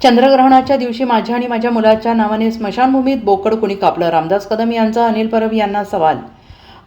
चंद्रग्रहणाच्या दिवशी माझ्या आणि माझ्या मुलाच्या नावाने स्मशानभूमीत बोकड कुणी कापलं? रामदास कदम यांचा अनिल परब यांना सवाल.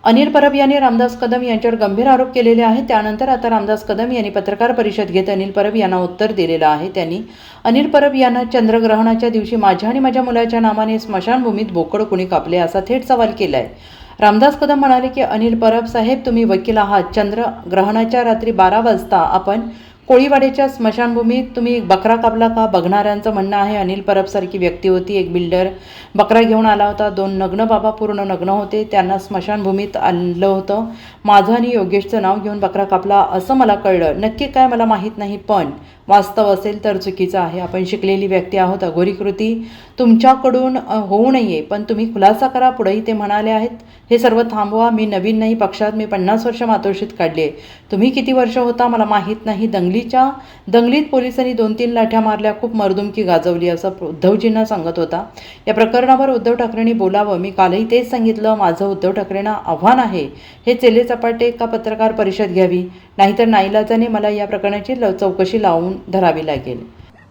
अनिल परब यांनी रामदास कदम यांच्यावर गंभीर आरोप केलेले आहेत. त्यानंतर आता रामदास कदम यांनी पत्रकार परिषद घेत अनिल परब यांना उत्तर दिलेलं आहे. त्यांनी अनिल परब यांना चंद्रग्रहणाच्या दिवशी माझ्या आणि माझ्या मुलाच्या नावाने स्मशानभूमीत बोकड कुणी कापले? असा थेट सवाल केला आहे रामदास कदम म्हणाले की अनिल परब साहेब तुम्ही वकील आहात. चंद्रग्रहणाच्या रात्री बारा वाजता आपण कोळीवाड्याच्या स्मशानभूमीत तुम्ही बकरा कापला का बघणाऱ्यांचं म्हणणं आहे? अनिल परबसारखी व्यक्ती होती एक बिल्डर. बकरा घेऊन आला होता. दोन नग्न बाबा पूर्ण नग्न होते. त्यांना स्मशानभूमीत आणलं होतं. माझं आणि योगेशचं नाव घेऊन बकरा कापला असं मला कळलं. नक्की काय मला माहीत नाही पण वास्तव असेल तर चुकीचं आहे. आपण शिकलेली व्यक्ती आहोत अघोरी कृती तुमच्याकडून होऊ नये. पण तुम्ही खुलासा करा. पुढेही ते म्हणाले आहेत हे सर्व थांबवा. मी नवीन नाही. पक्षात मी पन्नास वर्ष मातोश्रीत काढले. तुम्ही किती वर्ष होता मला माहीत नाही. दंगलीच्या दंगलीत पोलिसांनी दोन तीन लाठ्या मारल्या. खूप मर्दुमकी गाजवली असं उद्धवजींना सांगत होता. या प्रकरणावर उद्धव ठाकरेंनी बोलावं. मी कालही तेच सांगितलं. माझं उद्धव ठाकरेंना आव्हान आहे. हे चेले चपाटे का पत्रकार परिषद घ्यावी. नाहीतर नाईलाजाने मला या प्रकरणाची ल- चौकशी लावून धरावी लागेल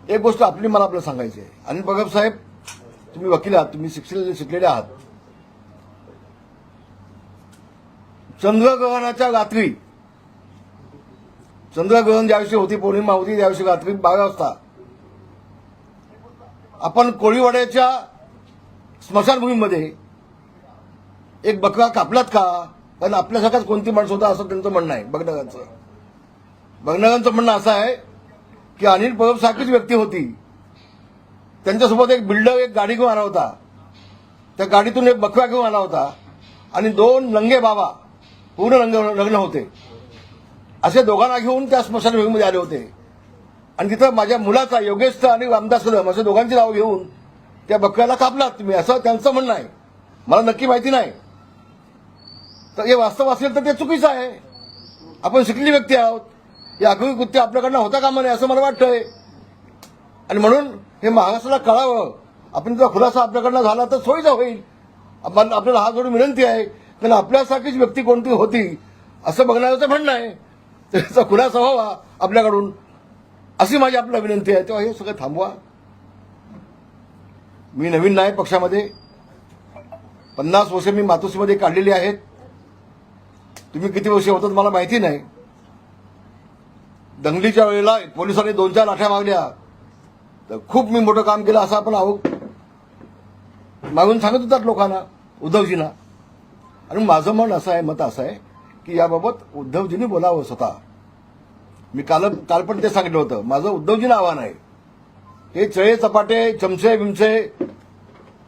एक गोष्ट आपली मला आपल्याला सांगायची आहे. अनिल बघब साहेब तुम्ही वकील आहात तुम्ही शिक्षण शिकलेले आहात. चंद्रग्रहणाच्या रात्री चंद्रग्रहण ज्याविषयी होती पौर्णिमा होती त्याविषयी रात्री बारा वाजता आपण कोळीवाड्याच्या स्मशानभूमीमध्ये एक बकरा कापलात का? कारण आपल्यासारखाच कोणती माणसं होता असं त्यांचं म्हणणं आहे बघणाऱ्यांचं बघणाऱ्यांचं म्हणणं असं आहे की अनिल परब सारखीच व्यक्ती होती. त्यांच्यासोबत एक बिल्डर एक गाडी घेऊन आला होता. त्या गाडीतून एक बकवा घेऊन आला होता. आणि दोन नंगे बाबा पूर्ण रंग लग्न होते. असे दोघांना घेऊन त्या स्मशानभूमीमध्ये आले होते. आणि तिथं माझ्या मुलाचा योगेशचा आणि रामदास कदम असे दोघांची नाव घेऊन त्या बकऱ्याला कापलात तुम्ही असं त्यांचं म्हणणं आहे. मला नक्की माहिती नाही. तर हे वास्तव असेल तर ते चुकीचं आहे. आपण शिकली व्यक्ती आहोत. हे आगळी कृत्य आपल्याकडनं होता कामा नये असं मला वाटतंय. आणि म्हणून हे महाराष्ट्राला कळावं. आपण जर खुलासा आपल्याकडनं झाला तर सोयीचा होईल. आपण आपल्याला हा जोडून विनंती आहे कारण आपल्यासारखीच व्यक्ती कोणती होती असं बघण्याचं म्हणणं आहे. त्याचा खुलासा व्हावा आपल्याकडून. अशी माझी आपल्याला विनंती आहे. तेव्हा हे सगळं थांबवा. मी नवीन नाही पक्षामध्ये. पन्नास वर्ष मी मातोश्रीमध्ये काढलेली आहेत. तुम्ही किती वर्ष होतात मला माहिती नाही. दंगलीच्या वेळेला पोलिसांनी दोन चार लाठ्या मागल्या. तर खूप मी मोठं काम केलं असं आपण आहो मागून सांगत होतात लोकांना उद्धवजींना. आणि माझं मन असं आहे मत असं आहे की याबाबत उद्धवजींनी बोलावं स्वतः. मी काल काल पण ते सांगितलं होतं माझं उद्धवजींना आव्हान आहे. हे चळे चपाटे चमचे बिमचे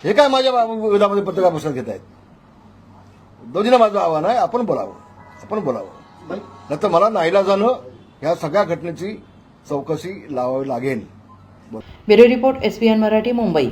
हे काय माझ्या विरोधामध्ये पत्रकार परिषद घेत आहेत? उद्धवजींना माझं आव्हान आहे आपण बोलावं. आपण बोलावं. नाही तर मला नाईला जाणं ह्या सगळ्या घटनेची चौकशी लावावी लागेल. Bureau report S Marathi Mumbai.